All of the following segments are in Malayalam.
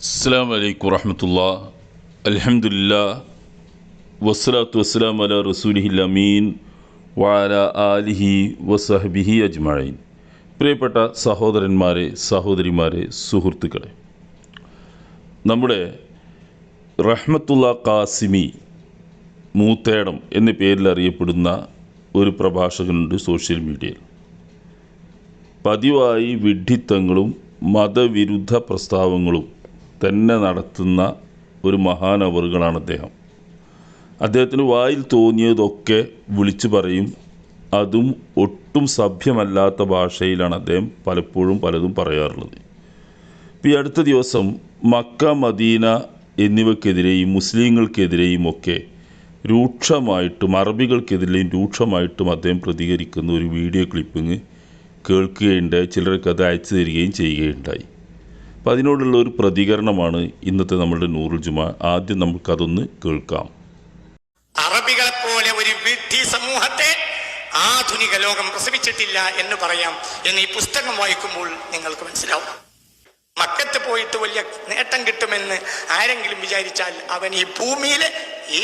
അസ്സാം വലൈക്കും വറഹമത്തുള്ള അലഹമുല്ല വസ്സലാത്തു വസ്സലാം അല റസൂലിഹിൽ അമീൻ വാല ആലിഹി വസഹബിഹി അജ്മഴീൻ പ്രിയപ്പെട്ട സഹോദരന്മാരെ സഹോദരിമാരെ സുഹൃത്തുക്കളെ. നമ്മുടെ റഹ്മത്തുള്ള കാസിമി മൂത്തേടം എന്ന പേരിൽ അറിയപ്പെടുന്ന ഒരു പ്രഭാഷകനുണ്ട് സോഷ്യൽ മീഡിയയിൽ. പതിവായി വിഡ്ഢിത്തങ്ങളും മതവിരുദ്ധ പ്രസ്താവങ്ങളും തന്നെ നടത്തുന്ന ഒരു മഹാനവറുകളാണ് അദ്ദേഹം. അദ്ദേഹത്തിന് വായിൽ തോന്നിയതൊക്കെ വിളിച്ചു പറയും. അതും ഒട്ടും സഭ്യമല്ലാത്ത ഭാഷയിലാണ് അദ്ദേഹം പലപ്പോഴും പലതും പറയാറുള്ളത്. ഈ അടുത്ത ദിവസം മക്ക മദീന എന്നിവക്കെതിരെയും മുസ്ലിങ്ങൾക്കെതിരെയും ഒക്കെ രൂക്ഷമായിട്ടും അറബികൾക്കെതിരെയും രൂക്ഷമായിട്ടും അദ്ദേഹം പ്രതികരിക്കുന്ന ഒരു വീഡിയോ ക്ലിപ്പിങ് കേൾക്കുകയുണ്ടായി. ചിലർക്ക് അത് അയച്ചു തരികയും ചെയ്യുകയുണ്ടായി. അപ്പോൾ അതിനോടുള്ള ഒരു പ്രതികരണമാണ് ഇന്നത്തെ നമ്മുടെ നൂറുൽ ജുമ. ആദ്യം നമുക്കതൊന്ന് കേൾക്കാം. അറബികളെ പോലെ ഒരു വിധി സമൂഹത്തെ ആധുനിക ലോകം പ്രസവിച്ചിട്ടില്ല എന്ന് പറയാം എന്ന് ഈ പുസ്തകം വായിക്കുമ്പോൾ നിങ്ങൾക്ക് മനസ്സിലാവും. മക്കത്ത് പോയിട്ട് വലിയ നേട്ടം കിട്ടുമെന്ന് ആരെങ്കിലും വിചാരിച്ചാൽ അവൻ ഈ ഭൂമിയിലെ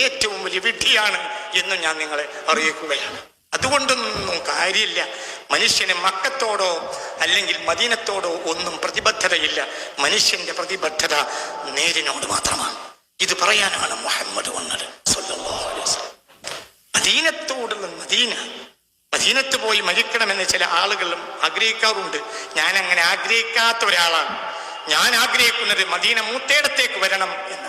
ഏറ്റവും വലിയ വിഡ്ഢിയാണ് എന്ന് ഞാൻ നിങ്ങളെ അറിയിക്കുകയാണ്. അതുകൊണ്ടൊന്നും കാര്യമില്ല. മനുഷ്യന് മക്കത്തോടോ അല്ലെങ്കിൽ മദീനത്തോടോ ഒന്നും പ്രതിബദ്ധതയില്ല. മനുഷ്യന്റെ പ്രതിബദ്ധത നേരിനോട് മാത്രമാണ്. ഇത് പറയാനാണ് മുഹമ്മദ് വന്നത്. മദീനത്തോടുള്ള മദീന. മദീനത്ത് പോയി മരിക്കണമെന്ന് ചില ആളുകളും ആഗ്രഹിക്കാറുണ്ട്. ഞാൻ അങ്ങനെ ആഗ്രഹിക്കാത്ത ഒരാളാണ്. ഞാൻ ആഗ്രഹിക്കുന്നത് മദീന മൂത്തേടത്തേക്ക് വരണം എന്നാണ്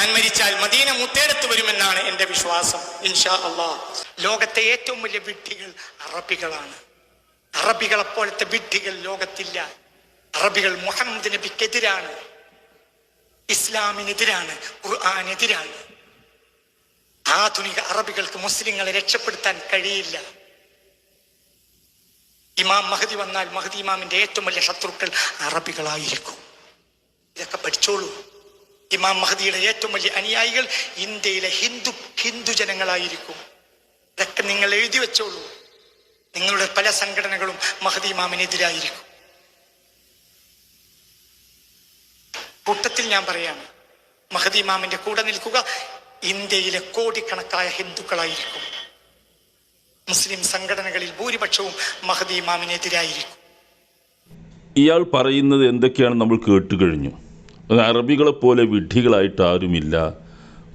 ഞാൻ മരിച്ചാൽ മദീന മുത്തേടത്ത് വരുമെന്നാണ് എന്റെ വിശ്വാസം. ഇൻഷാ അള്ളാഹ് ലോകത്തെ ഏറ്റവും വലിയ വിഡ്ഢികൾ അറബികളാണ്. അറബികളെ പോലത്തെ വിഡ്ഢികൾ ലോകത്തില്ല. അറബികൾ മുഹമ്മദ് നബിക്കെതിരാണ്. ഇസ്ലാമിനെതിരാണ്. ഖുർആാനെതിരാണ്. ആധുനിക അറബികൾക്ക് മുസ്ലിങ്ങളെ രക്ഷപ്പെടുത്താൻ കഴിയില്ല. ഇമാം മഹദി വന്നാൽ മഹദി ഇമാമിന്റെ ഏറ്റവും വലിയ ശത്രുക്കൾ അറബികളായിരിക്കും. ഇതൊക്കെ പഠിച്ചോളൂ. ഇമാം മഹദിയുടെ ഏറ്റവും വലിയ അനുയായികൾ ഇന്ത്യയിലെ ഹിന്ദു ഹിന്ദു ജനങ്ങളായിരിക്കും. ഇതൊക്കെ നിങ്ങൾ എഴുതി വെച്ചോളൂ. നിങ്ങളുടെ പല സംഘടനകളും മഹദി ഇമാമിനെതിരായിരിക്കും. കൂട്ടത്തിൽ ഞാൻ പറയാണ് മഹദി ഇമാമിന്റെ കൂടെ നിൽക്കുക ഇന്ത്യയിലെ കോടിക്കണക്കായ ഹിന്ദുക്കളായിരിക്കും. മുസ്ലിം സംഘടനകളിൽ ഭൂരിപക്ഷവും മഹദി ഇമാമിനെതിരായിരിക്കും. ഇയാൾ പറയുന്നത് എന്തൊക്കെയാണ് നമ്മൾ കേട്ട് കഴിഞ്ഞു അറബികളെ പോലെ വിഡ്ഢികളായിട്ട് ആരുമില്ല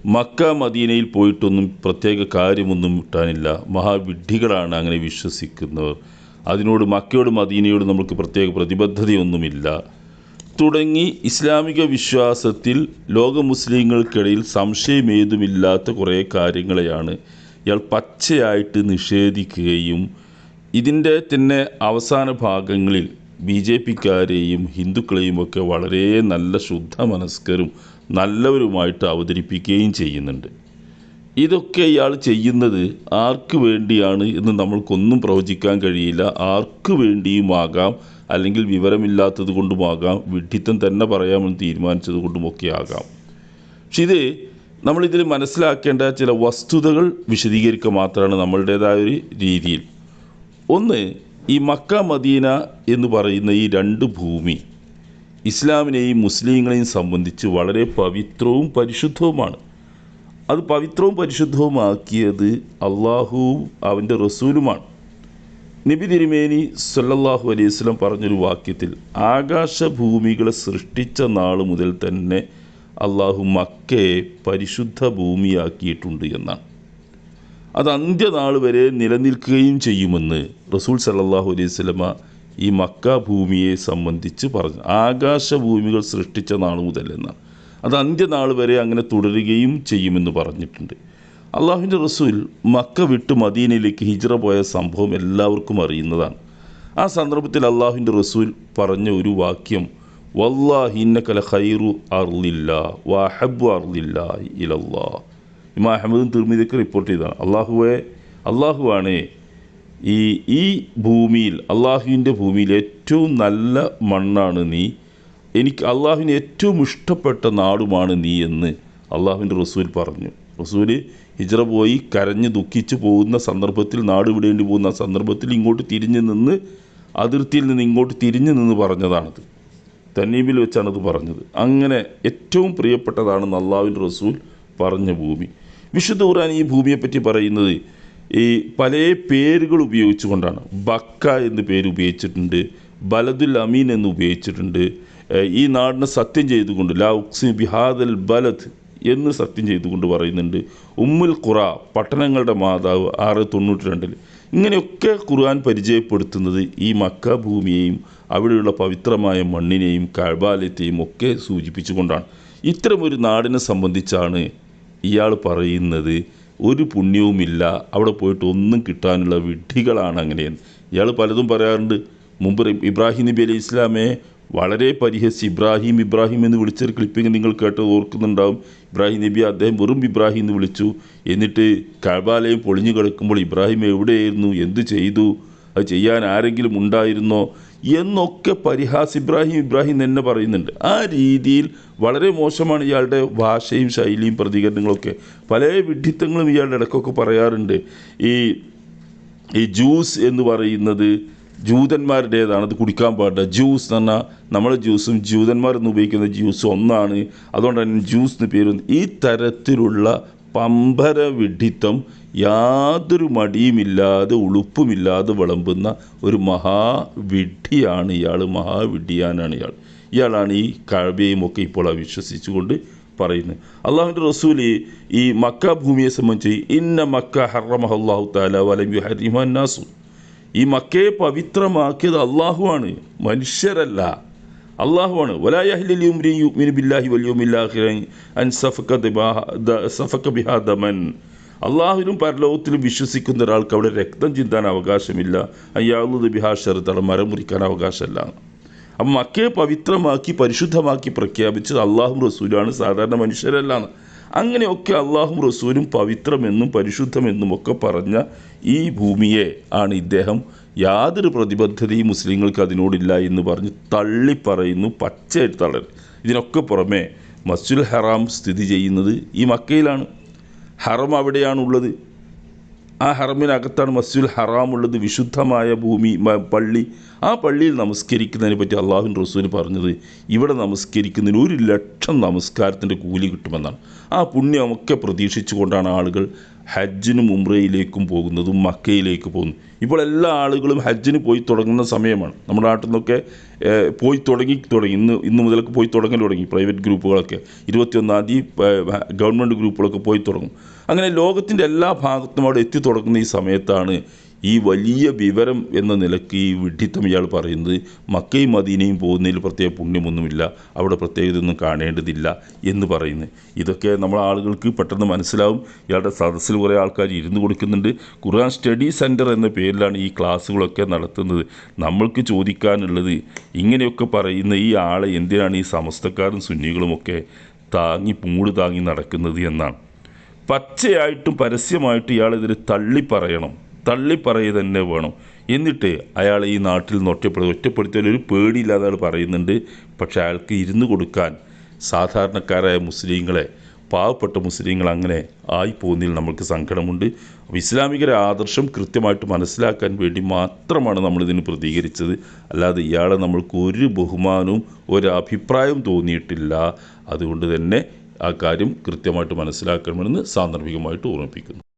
മക്ക മദീനയിൽ പോയിട്ടൊന്നും പ്രത്യേക കാര്യമൊന്നും കിട്ടാനില്ല മഹാവിഡ്ഢികളാണ് അങ്ങനെ വിശ്വസിക്കുന്നവർ. അതിനോട് മക്കയോട് മദീനയോട് നമുക്ക് പ്രത്യേക പ്രതിബദ്ധതയൊന്നുമില്ല. തുടങ്ങി ഇസ്ലാമിക വിശ്വാസത്തിൽ ലോക മുസ്ലിങ്ങൾക്കിടയിൽ സംശയമേതുമില്ലാത്ത കുറേ കാര്യങ്ങളെയാണ് ഇയാൾ പച്ചയായിട്ട് നിഷേധിക്കുകയും ഇതിന്റെ തന്നെ അവസാന ഭാഗങ്ങളിൽ ബി ജെ പിക്കാരെയും വളരെ നല്ല ശുദ്ധ മനസ്കരും നല്ലവരുമായിട്ട് അവതരിപ്പിക്കുകയും ചെയ്യുന്നുണ്ട്. ഇതൊക്കെ ഇയാൾ ചെയ്യുന്നത് ആർക്ക് വേണ്ടിയാണ് എന്ന് നമ്മൾക്കൊന്നും പ്രവചിക്കാൻ കഴിയില്ല. ആർക്ക് വേണ്ടിയുമാകാം അല്ലെങ്കിൽ വിവരമില്ലാത്തത് കൊണ്ടുമാകാം വിഡ്ഢിത്തം തന്നെ പറയാമെന്ന് തീരുമാനിച്ചത് കൊണ്ടുമൊക്കെ ആകാം. പക്ഷെ ഇത് നമ്മളിതിൽ മനസ്സിലാക്കേണ്ട ചില വസ്തുതകൾ വിശദീകരിക്കുക മാത്രമാണ് നമ്മളുടേതായ ഒരു രീതിയിൽ. ഒന്ന് ഈ മക്ക മദീന എന്ന് പറയുന്ന ഈ രണ്ട് ഭൂമി ഇസ്ലാമിനെയും മുസ്ലിങ്ങളെയും സംബന്ധിച്ച് വളരെ പവിത്രവും പരിശുദ്ധവുമാണ്. അത് പവിത്രവും പരിശുദ്ധവുമാക്കിയത് അള്ളാഹുവും അവന്റെ റസൂലുമാണ്. നബി തിരുമേനി സല്ലല്ലാഹു അലൈഹി വസല്ലം പറഞ്ഞൊരു വാക്യത്തിൽ ആകാശഭൂമികളെ സൃഷ്ടിച്ച നാൾ മുതൽ തന്നെ അള്ളാഹു മക്കയെ പരിശുദ്ധ ഭൂമിയാക്കിയിട്ടുണ്ട് എന്നാണ്. അത് അന്ത്യനാൾ വരെ നിലനിൽക്കുകയും ചെയ്യുമെന്ന് റസൂൽ സല്ലല്ലാഹു അലൈഹി വസല്ലമ ഈ മക്ക ഭൂമിയെ സംബന്ധിച്ച് പറഞ്ഞു. ആകാശഭൂമികൾ സൃഷ്ടിച്ച നാൾ മുതൽ എന്നാണ്. അത് അന്ത്യനാൾ വരെ അങ്ങനെ തുടരുകയും ചെയ്യുമെന്ന് പറഞ്ഞിട്ടുണ്ട്. അള്ളാഹുവിന്റെ റസൂൽ മക്ക വിട്ട് മദീനയിലേക്ക് ഹിജ്റ പോയ സംഭവം എല്ലാവർക്കും അറിയുന്നതാണ്. ആ സന്ദർഭത്തിൽ അള്ളാഹുവിന്റെ റസൂൽ പറഞ്ഞ ഒരു വാക്യം വല്ലാഹിന്നക്കല ഖൈറു അർലില്ല വാഹബു അർലില്ല ഇലല്ലാ. ഇമാ അഹമ്മദും തിർമിതൊക്കെ റിപ്പോർട്ട് ചെയ്തതാണ്. അള്ളാഹുവെ അള്ളാഹുവാണ് ഈ ഈ ഭൂമിയിൽ അള്ളാഹുവിന്റെ ഭൂമിയിൽ ഏറ്റവും നല്ല മണ്ണാണ് നീ. എനിക്ക് അള്ളാഹുവിന് ഏറ്റവും ഇഷ്ടപ്പെട്ട നാടുമാണ് നീ എന്ന് അള്ളാഹുവിന്റെ റസൂൽ പറഞ്ഞു. റസൂൽ ഹിജ്റ പോയി കരഞ്ഞ് ദുഃഖിച്ച് പോകുന്ന സന്ദർഭത്തിൽ നാട് വിടേണ്ടി പോകുന്ന സന്ദർഭത്തിൽ ഇങ്ങോട്ട് തിരിഞ്ഞു നിന്ന് അതിർത്തിയിൽ നിന്ന് ഇങ്ങോട്ട് തിരിഞ്ഞു നിന്ന് പറഞ്ഞതാണത്. തന്നീമിൽ വെച്ചാണത് പറഞ്ഞത്. അങ്ങനെ ഏറ്റവും പ്രിയപ്പെട്ടതാണ് അള്ളാഹുവിന്റെ റസൂൽ പറഞ്ഞ ഭൂമി. വിശുദ്ധ ഖുർആൻ ഈ ഭൂമിയെപ്പറ്റി പറയുന്നത് ഈ പല പേരുകൾ ഉപയോഗിച്ചുകൊണ്ടാണ്. ബക്ക എന്ന് പേര് ഉപയോഗിച്ചിട്ടുണ്ട് ബലദുൽ അമീൻ എന്ന് ഉപയോഗിച്ചിട്ടുണ്ട് ഈ നാടിനെ സത്യം ചെയ്തുകൊണ്ട് ലാ ബിഹാദൽ ബലദ് എന്ന് സത്യം ചെയ്തുകൊണ്ട് പറയുന്നുണ്ട്. ഉമ്മുൽ ഖുറ പട്ടണങ്ങളുടെ മാതാവ് ആറ് തൊണ്ണൂറ്റി രണ്ടിൽ ഇങ്ങനെയൊക്കെ ഖുർആൻ പരിചയപ്പെടുത്തുന്നത് ഈ മക്ക ഭൂമിയെയും അവിടെയുള്ള പവിത്രമായ മണ്ണിനെയും കഴബാലയത്തെയും ഒക്കെ സൂചിപ്പിച്ചുകൊണ്ടാണ്. ഇത്തരമൊരു നാടിനെ സംബന്ധിച്ചാണ് ഇയാൾ പറയുന്നത് ഒരു പുണ്യവുമില്ല. അവിടെ പോയിട്ട് ഒന്നും കിട്ടാനുള്ള വിഡ്ഢികളാണ് അങ്ങനെയെന്ന്. ഇയാൾ പലതും പറയാറുണ്ട്. മുമ്പ് ഇബ്രാഹിം നബി അലൈഹി ഇസ്ലാമെ വളരെ പരിഹസി ഇബ്രാഹിം ഇബ്രാഹിം എന്ന് വിളിച്ചൊരു ക്ലിപ്പിംഗ് നിങ്ങൾ കേട്ട് ഓർക്കുന്നുണ്ടാവും. ഇബ്രാഹിം നബി അദ്ദേഹം വെറും ഇബ്രാഹിം എന്ന് വിളിച്ചു. എന്നിട്ട് കഴബാലയം പൊളിഞ്ഞു കിടക്കുമ്പോൾ ഇബ്രാഹിം എവിടെയായിരുന്നു? എന്ത് ചെയ്തു? അത് ചെയ്യാൻ ആരെങ്കിലും ഉണ്ടായിരുന്നോ? എന്നൊക്കെ പരിഹാസ് ഇബ്രാഹിം ഇബ്രാഹിം തന്നെ പറയുന്നുണ്ട്. ആ രീതിയിൽ വളരെ മോശമാണ് ഇയാളുടെ ഭാഷയും ശൈലിയും പ്രതികരണങ്ങളൊക്കെ. പല വിഡ്ഢിത്തങ്ങളും ഇയാളുടെ ഇടയ്ക്കൊക്കെ പറയാറുണ്ട്. ഈ ഈ ജ്യൂസ് എന്ന് പറയുന്നത് ജൂതന്മാരുടേതാണ് അത് കുടിക്കാൻ പാടില്ല. ജ്യൂസ് എന്ന് പറഞ്ഞാൽ നമ്മുടെ ജ്യൂസും ജൂതന്മാരെന്ന് ഉപയോഗിക്കുന്ന ജ്യൂസ് ഒന്നാണ്. അതുകൊണ്ട് തന്നെ ജ്യൂസ് എന്ന് പേര് ഈ തരത്തിലുള്ള പമ്പര വിഡ്ഢിത്തം യാതൊരു മടിയുമില്ലാതെ ഉളുപ്പുമില്ലാതെ വിളമ്പുന്ന ഒരു മഹാവിഡ്ഢിയാണ് ഇയാൾ. മഹാവിഡ്ഢിയാനാണ് ഇയാൾ. ഇയാളാണ് ഈ കഴബയും ഒക്കെ ഇപ്പോൾ വിശ്വസിച്ചുകൊണ്ട് പറയുന്നത്. അള്ളാഹുവിന്റെ റസൂൽ ഈ മക്ക ഭൂമിയെ സംബന്ധിച്ച് ഇന്ന മക്ക ഹറമഹല്ലാഹു താല വലം നാസു ഈ മക്കയെ പവിത്രമാക്കിയത് അള്ളാഹുവാണ് മനുഷ്യരല്ല. അള്ളാഹുവാണ്. അള്ളാഹുവിലും പരലോകത്തിലും വിശ്വസിക്കുന്ന ഒരാൾക്ക് അവിടെ രക്തം ചിന്താൻ അവകാശമില്ല. അയ്യാവുന്നത് ബിഹാ ഷെറുത്തട മരം മുറിക്കാൻ അവകാശമല്ല. അപ്പം മക്കയെ പവിത്രമാക്കി പരിശുദ്ധമാക്കി പ്രഖ്യാപിച്ചത് അള്ളാഹും റസൂലാണ് സാധാരണ മനുഷ്യരല്ലാണ് അങ്ങനെയൊക്കെ അള്ളാഹും റസൂലും പവിത്രമെന്നും പരിശുദ്ധമെന്നും ഒക്കെ പറഞ്ഞ ഈ ഭൂമിയെ ആണ് ഇദ്ദേഹം. യാതൊരു പ്രതിബദ്ധതയും മുസ്ലിങ്ങൾക്ക് അതിനോടില്ല എന്ന് പറഞ്ഞ് തള്ളിപ്പറയുന്നു പച്ചയായിട്ട് തള്ളരുത് ഇതിനൊക്കെ പുറമേ മസ്ജുൽ ഹറാം സ്ഥിതി ചെയ്യുന്നത് ഈ മക്കയിലാണ്. ഹറം അവിടെയാണുള്ളത്. ആ ഹറമിനകത്താണ് മസ്ജുൽ ഹറാം ഉള്ളത്. വിശുദ്ധമായ ഭൂമി പള്ളി ആ പള്ളിയിൽ നമസ്കരിക്കുന്നതിനെ പറ്റി അള്ളാഹുൻ റസൂൽ പറഞ്ഞത് ഇവിടെ നമസ്കരിക്കുന്നതിന് ഒരു ലക്ഷം നമസ്കാരത്തിന്റെ കൂലി കിട്ടുമെന്നാണ്. ആ പുണ്യമൊക്കെ പ്രതീക്ഷിച്ചുകൊണ്ടാണ് ആളുകൾ ഹജ്ജിനും ഉംറയിലേക്കും പോകുന്നതും മക്കയിലേക്ക് പോകുന്നു ഇപ്പോൾ എല്ലാ ആളുകളും ഹജ്ജിന് പോയി തുടങ്ങുന്ന സമയമാണ്. നമ്മുടെ നാട്ടിൽ നിന്നൊക്കെ പോയി തുടങ്ങി തുടങ്ങി. ഇന്ന് ഇന്ന് മുതലൊക്കെ പോയി തുടങ്ങൽ തുടങ്ങി പ്രൈവറ്റ് ഗ്രൂപ്പുകളൊക്കെ. ഇരുപത്തിയൊന്നാം തീയതി ഗവൺമെന്റ് ഗ്രൂപ്പുകളൊക്കെ പോയി തുടങ്ങും. അങ്ങനെ ലോകത്തിന്റെ എല്ലാ ഭാഗത്തും അവിടെ എത്തി തുടങ്ങുന്ന ഈ സമയത്താണ് ഈ വലിയ വിവരം എന്ന നിലയ്ക്ക് ഈ വിഡ്ഢിത്തം ഇയാൾ പറയുന്നത് മക്കയും മദീനയും പോകുന്നതിൽ പ്രത്യേക പുണ്യമൊന്നുമില്ല. അവിടെ പ്രത്യേകതയൊന്നും കാണേണ്ടതില്ല എന്ന് പറയുന്നത്. ഇതൊക്കെ നമ്മൾ ആളുകൾക്ക് പെട്ടെന്ന് മനസ്സിലാവും. ഇയാളുടെ സദസ്സിൽ കുറേ ആൾക്കാർ ഇരുന്ന് കൊടുക്കുന്നുണ്ട് ഖുർആൻ സ്റ്റഡി സെന്റർ എന്ന പേരിലാണ് ഈ ക്ലാസ്സുകളൊക്കെ നടത്തുന്നത്. നമ്മൾക്ക് ചോദിക്കാനുള്ളത് ഇങ്ങനെയൊക്കെ പറയുന്ന ഈ ആളെ എന്തിനാണ് ഈ സമസ്തക്കാരും സുന്നികളുമൊക്കെ താങ്ങി മൂട് താങ്ങി നടക്കുന്നത് എന്നാണ്. പച്ചയായിട്ടും പരസ്യമായിട്ടും ഇയാളെതിരെ തള്ളി പറയണം തള്ളി പറയുക തന്നെ വേണം. എന്നിട്ട് അയാൾ ഈ നാട്ടിൽ നിന്ന് ഒറ്റപ്പെടുക. ഒറ്റപ്പെടുത്തിയാൽ ഒരു പേടിയില്ലാതെ അയാൾ പറയുന്നുണ്ട്. പക്ഷെ അയാൾക്ക് ഇരുന്ന് കൊടുക്കാൻ സാധാരണക്കാരായ മുസ്ലിങ്ങളെ പാവപ്പെട്ട മുസ്ലിങ്ങൾ അങ്ങനെ ആയി പോകുന്നതിൽ നമ്മൾക്ക് സങ്കടമുണ്ട്. ഇസ്ലാമികരെ ആദർശം കൃത്യമായിട്ട് മനസ്സിലാക്കാൻ വേണ്ടി മാത്രമാണ് നമ്മളിതിന് പ്രതികരിച്ചത്. അല്ലാതെ ഇയാളെ നമ്മൾക്ക് ഒരു ബഹുമാനവും ഒരു അഭിപ്രായവും തോന്നിയിട്ടില്ല. അതുകൊണ്ട് തന്നെ ആ കാര്യം കൃത്യമായിട്ട് മനസ്സിലാക്കണമെന്ന് സാന്ദർഭികമായിട്ട് ഓർമ്മിപ്പിക്കുന്നു.